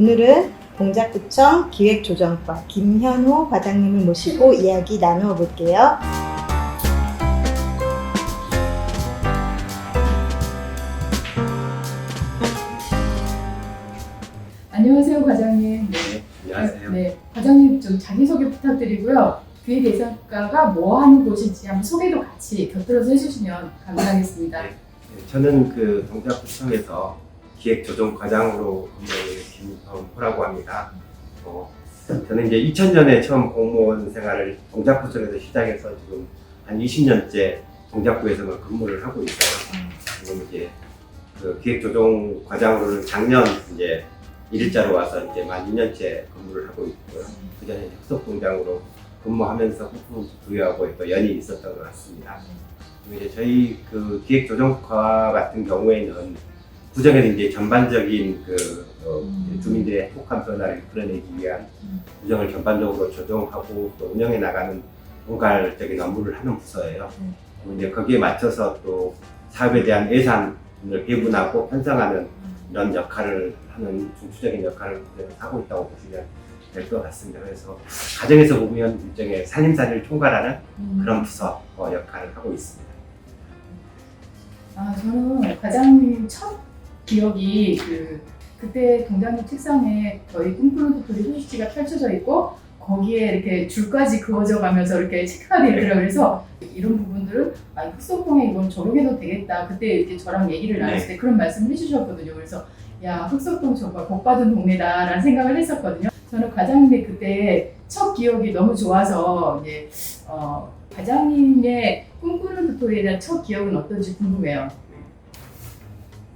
오늘은 동작구청 기획조정과 김현호 과장님을 모시고 이야기 나누어 볼게요. 안녕하세요, 과장님. 네. 안녕하세요. 네, 과장님 좀 자기소개 부탁드리고요. 기획 예산과가 뭐 하는 곳인지 한번 소개도 같이 곁들여서 해주시면 감사하겠습니다. 네. 네, 저는 그 동작구청에서 기획조정과장으로 근무하는 김성호라고 합니다. 어, 저는 이제 2000년에 처음 공무원 생활을 동작구청에서 시작해서 지금 한 20년째 동작구에서만 근무를 하고 있어요. 지금 이제 그 기획조정과장으로는 작년 이제 일자로 와서 이제 만 2년째 근무를 하고 있고요. 그 전에 흑석공장으로 근무하면서 후품 부여하고 또 연이 있었던 것 같습니다. 이제 저희 그 기획조정과 같은 경우에는 구정에서 이제 전반적인 그 어, 음. 주민들의 행복한 변화를 이끌어내기 위한 음. 구정을 전반적으로 조정하고 또 운영해 나가는 공갈적인 업무를 하는 부서예요. 음. 이제 거기에 맞춰서 또 사업에 대한 예산을 배분하고 편성하는 이런 역할을 하는 중추적인 역할을 하고 있다고 보시면 될 것 같습니다. 그래서 가정에서 보면 일종의 살림살이를 총괄하는 음. 그런 부서 어, 역할을 하고 있습니다. 아, 저는 과장님 첫 기억이 그 그때 동장님 책상에 저희 꿈꾸는 도토리 소식지가 펼쳐져 있고 거기에 이렇게 줄까지 그어져 가면서 이렇게 체크가 되어 있더라고요. 그래서 이런 부분들은 아, 흑석동에 이건 적용해도 되겠다. 그때 이렇게 저랑 얘기를 나눴을 때 그런 말씀을 해주셨거든요. 그래서 야 흑석동 정말 복 받은 동네다라는 생각을 했었거든요. 저는 과장님의 그때 첫 기억이 너무 좋아서 이제 어, 과장님의 꿈꾸는 도토리에 대한 첫 기억은 어떤지 궁금해요.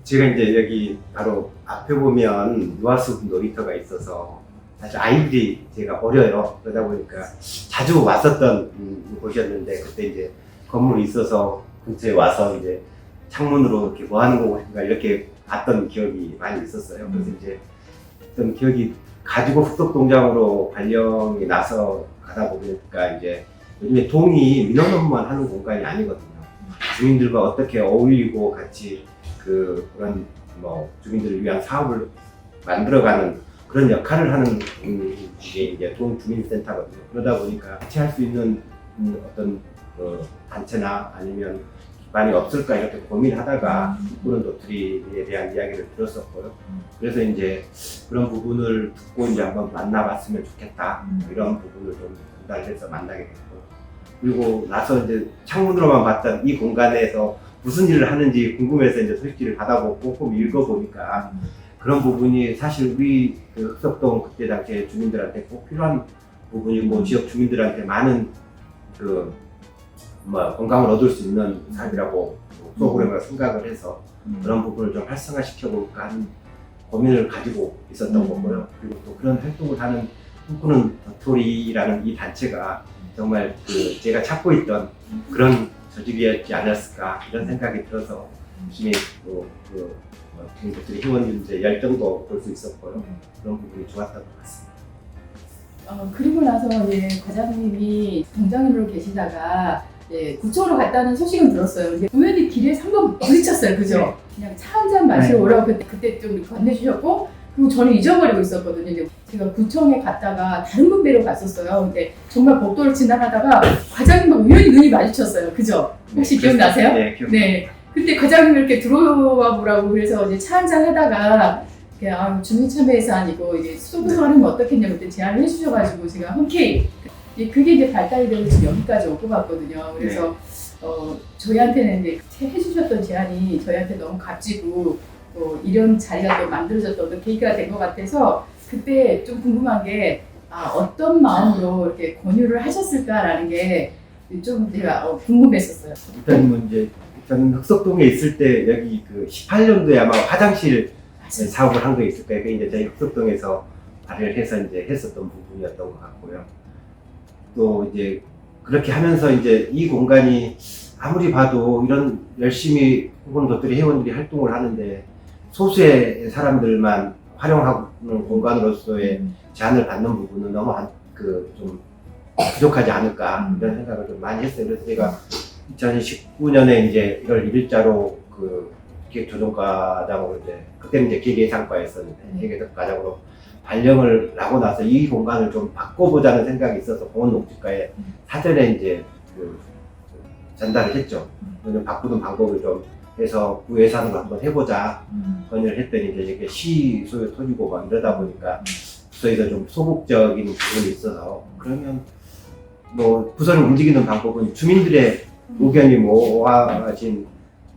제가 이제 여기 바로 앞에 보면 유아숲 놀이터가 있어서 사실 아이들이 제가 어려요. 그러다 보니까 자주 왔었던 음, 곳이었는데 그때 이제 건물이 있어서 근처에 와서 이제 창문으로 이렇게 뭐 하는 거가 이렇게 봤던 기억이 많이 있었어요. 그래서 이제 어떤 기억이 가지고 흑석동장으로 발령이 나서 가다 보니까 이제 요즘에 동이 민원 업무만 하는 공간이 아니거든요. 주민들과 어떻게 어울리고 같이 그 그런 뭐 주민들을 위한 사업을 만들어가는 그런 역할을 하는 음, 게 이제 동 주민센터거든요. 그러다 보니까 같이 할 수 있는 음, 어떤 그 단체나 아니면 기반이 없을까 이렇게 고민하다가 그런 도트리에 대한 이야기를 들었었고요. 그래서 이제 그런 부분을 듣고 이제 한번 만나봤으면 좋겠다 음. 이런 부분을 좀 전달해서 만나게 됐고 그리고 나서 이제 창문으로만 봤던 이 공간에서 무슨 일을 하는지 궁금해서 이제 소식지를 받아보고 꼼꼼히 읽어보니까 그런 부분이 사실 우리 그 흑석동 그때 당시에 주민들한테 꼭 필요한 부분이고 음. 지역 주민들한테 많은 그 뭐 건강을 얻을 수 있는 사업이라고 프로그램을 생각을 해서 그런 부분을 좀 활성화시켜 볼까 하는 고민을 가지고 있었던 음. 거고요. 그리고 또 그런 활동을 하는 꿈꾸는 도토리라는 이 단체가 정말 그 제가 찾고 있던 그런 조직이었지 않았을까 이런 생각이 들어서 열심히 또 그, 뭐, 도토리 회원님들의 열정도 볼 수 있었고요. 그런 부분이 좋았던 것 같습니다. 어, 그리고 나서 이제 과장님이 동장님으로 계시다가 이제 구청으로 갔다는 소식은 들었어요. 근데 우연히 길에서 한번 부딪혔어요. 그죠? 네. 그냥 차 한 잔 마시러 네. 오라고 그때, 그때 좀 건네주셨고 그리고 저는 잊어버리고 있었거든요. 근데 제가 구청에 갔다가 다른 분 뵈러 갔었어요. 근데 정말 복도를 지나가다가 과장님과 우연히 눈이 마주쳤어요. 그죠? 혹시 네, 기억나세요? 네, 기억. 네. 그때 과장님 이렇게 들어와 보라고 그래서 이제 차 한잔 하다가 아, 주민참여예산이고 이게 수도구를 하면 어떻겠냐고 그때 제안을 해주셔가지고 제가 흔쾌히 이제 그게 이제 발달이 되고 지금 여기까지 올것 같거든요. 그래서 어, 저희한테는 이제 해주셨던 제안이 저희한테 너무 값지고 또 이런 자리가 또 만들어졌던 계기가 된 것 같아서 그때 좀 궁금한 게 아, 어떤 마음으로 이렇게 권유를 하셨을까라는 게좀 제가 어, 궁금했었어요. 일단 뭐 이제 저는 흑석동에 있을 때 여기 그 18년도에 아마 화장실 사업을 한게 있을 거예요. 그게 이제 저희 흑석동에서 발의를 해서 이제 했었던 부분이었던 것 같고요. 또 이제 그렇게 하면서 이제 이 공간이 아무리 봐도 이런 열심히 혹은 것들이 회원들이 활동을 하는데 소수의 사람들만 활용하는 공간으로서의 제한을 받는 부분은 너무 그좀 부족하지 않을까 이런 생각을 좀 많이 했어요. 그래서 제가 2019년에 이제 이걸 일자로 그 기획조정과장으로 이제 그때는 이제 기획예산과였었는데 네. 기획예산과장으로 발령을 하고 나서 이 공간을 좀 바꿔보자는 생각이 있어서 공원농지과에 음. 사전에 이제 그 전달을 했죠. 음. 바꾸는 방법을 좀 해서 구 예산으로 한번 해보자 음. 건의를 했더니 이제 이게 시 소유 토지고 막 이러다 보니까 부서에서 좀 소극적인 부분이 있어서 그러면 뭐 부서를 움직이는 방법은 주민들의 의견이 모아진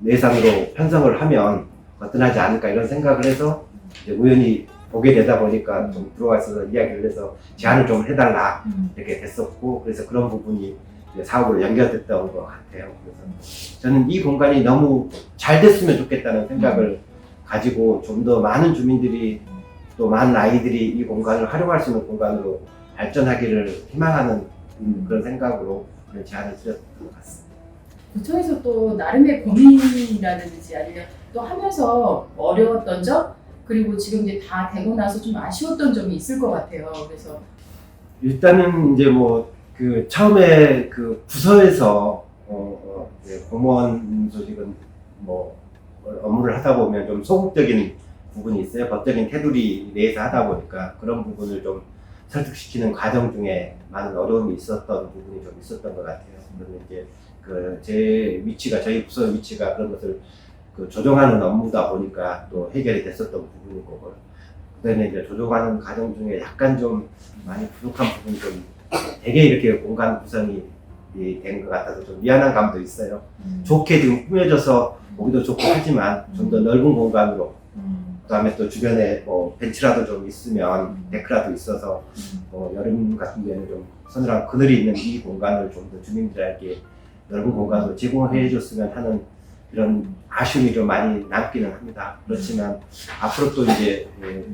예산으로 편성을 하면 거뜬하지 않을까 이런 생각을 해서 이제 우연히 보게 되다 보니까 좀 들어와서 이야기를 해서 제안을 좀 해달라 음. 이렇게 됐었고 그래서 그런 부분이 사업으로 연결됐던 것 같아요. 그래서 저는 이 공간이 너무 잘 됐으면 좋겠다는 생각을 가지고 좀 더 많은 주민들이 또 많은 아이들이 이 공간을 활용할 수 있는 공간으로 발전하기를 희망하는 음, 그런 생각으로 그런 제안을 드렸던 것 같습니다. 구청에서 또 나름의 고민이라든지 아니면 또 하면서 어려웠던 점 그리고 지금 이제 다 되고 나서 좀 아쉬웠던 점이 있을 것 같아요. 그래서 일단은 이제 뭐 그 처음에 그 부서에서 어, 어, 이제 공무원 소식은 뭐 업무를 하다 보면 좀 소극적인 부분이 있어요. 법적인 테두리 내에서 하다 보니까 그런 부분을 좀 설득시키는 과정 중에 많은 어려움이 있었던 부분이 좀 있었던 것 같아요. 그런데 이제 그 제 위치가 저희 부서 위치가 그런 것을 그 조정하는 업무다 보니까 또 해결이 됐었던 부분인 거고 그다음에 이제 조정하는 과정 중에 약간 좀 많이 부족한 부분이 좀 되게 이렇게 공간 구성이 된 것 같아서 좀 미안한 감도 있어요. 음. 좋게 지금 꾸며져서 보기도 좋고 하지만 좀 더 넓은 공간으로 음. 그다음에 또 주변에 뭐 벤치라도 좀 있으면 음. 데크라도 있어서 음. 뭐 여름 같은 데는 좀 서늘한 그늘이 있는 이 공간을 좀 더 주민들에게 넓은 공간으로 제공해 줬으면 하는 이런 아쉬움이 좀 많이 남기는 합니다. 그렇지만 앞으로 또 이제 예,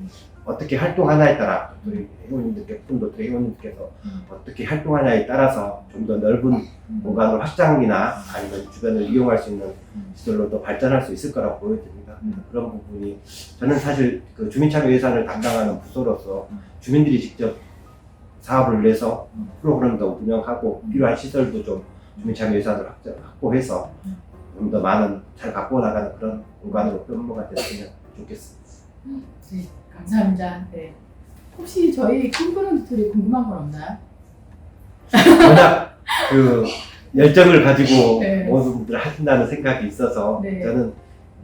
어떻게 활동하냐에 따라 우리 회원님들께 푼도트 회원님께서 음. 어떻게 활동하냐에 따라서 좀 더 넓은 공간을 확장이나 아니면 주변을 이용할 수 있는 음. 시설로 또 발전할 수 있을 거라고 보여집니다. 음. 그런 부분이 저는 사실 그 주민참여 예산을 담당하는 부서로서 음. 주민들이 직접 사업을 내서 음. 프로그램도 운영하고 음. 필요한 시설도 좀 주민참여 예산을 확- 확보해서 음. 좀더 많은 잘 갖고 나가는 그런 공간으로 변모가 됐으면 좋겠습니다. 네, 감사합니다. 네. 혹시 저희 도토리 궁금한 건 없나요? 워낙 그 열정을 가지고 네. 모든 분들 하신다는 생각이 있어서 네. 저는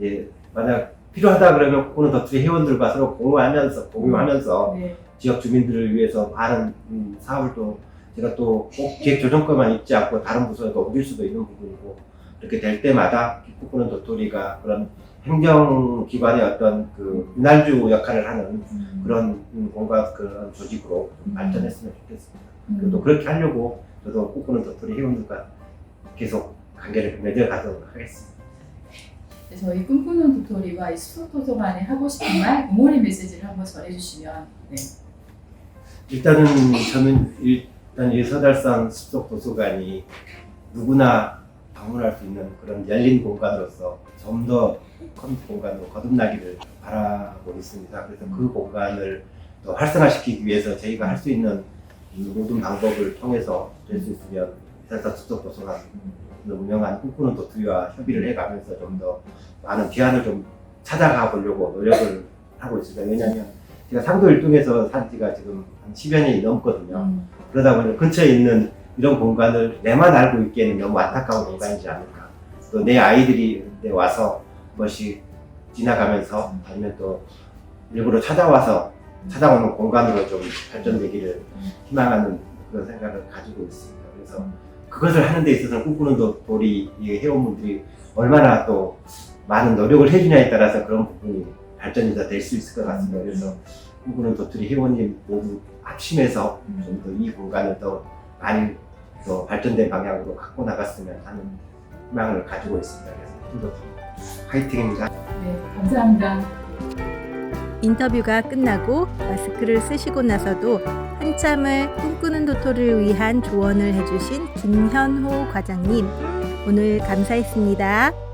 예, 만약 필요하다 그러면 코는 더트리 회원들과 서로 공유하면서 공유하면서 네. 지역 주민들을 위해서 많은 음, 사업을 또 제가 또 꼭 기획조정권만 있지 않고 다른 부서에도 옮길 수도 있는 부분이고 이렇게 될 때마다 꿈꾸는 도토리가 그런 행정기관의 어떤 그 윤활주 역할을 하는 음. 그런 음, 공간 그런 조직으로 좀 음. 발전했으면 좋겠습니다. 음. 또 그렇게 하려고 저도 꿈꾸는 도토리 회원들과 계속 관계를 맺어가도록 하겠습니다. 네, 저희 꿈꾸는 도토리와 이 수석 도서관에 하고 싶은 말, 응원의 메시지를 한번 전해주시면 네. 일단은 저는 일단 이 서달산 숲속 도서관이 누구나 방문할 수 있는 그런 열린 공간으로서 좀더큰 공간으로 거듭나기를 바라고 있습니다. 그래서 그 공간을 또 활성화시키기 위해서 저희가 할 수 있는 이 모든 방법을 통해서 될 수 있으면 서달산 숲속 도서관 운영한 꿈꾸는 도트리와 협의를 해가면서 좀 더 많은 기한을 좀 찾아가 보려고 노력을 하고 있습니다. 왜냐하면 제가 상도 1등에서 산 지가 지금 한 10여 년이 넘거든요. 음. 그러다 보니 근처에 있는 이런 공간을 내만 알고 있기에는 너무 안타까운 공간이지 않을까. 또 내 아이들이 내 와서 것이 지나가면서 아니면 또 일부러 찾아와서 찾아오는 공간으로 좀 발전되기를 희망하는 그런 생각을 가지고 있습니다. 그래서 그것을 하는 데 있어서는 꿈꾸는 도토리 이 회원분들이 얼마나 또 많은 노력을 해주냐에 따라서 그런 부분이 발전이 더 될 수 있을 것 같습니다. 그래서 꿈꾸는 도토리 회원님 모두 합심해서 좀 더 이 공간을 더 많이 더 발전된 방향으로 갖고 나갔으면 하는 희망을 가지고 있습니다. 그래서 좀더 화이팅입니다. 네, 감사합니다. 인터뷰가 끝나고 마스크를 쓰시고 나서도 한참을 꿈꾸는 도토를 위한 조언을 해주신 김현호 과장님 오늘 감사했습니다.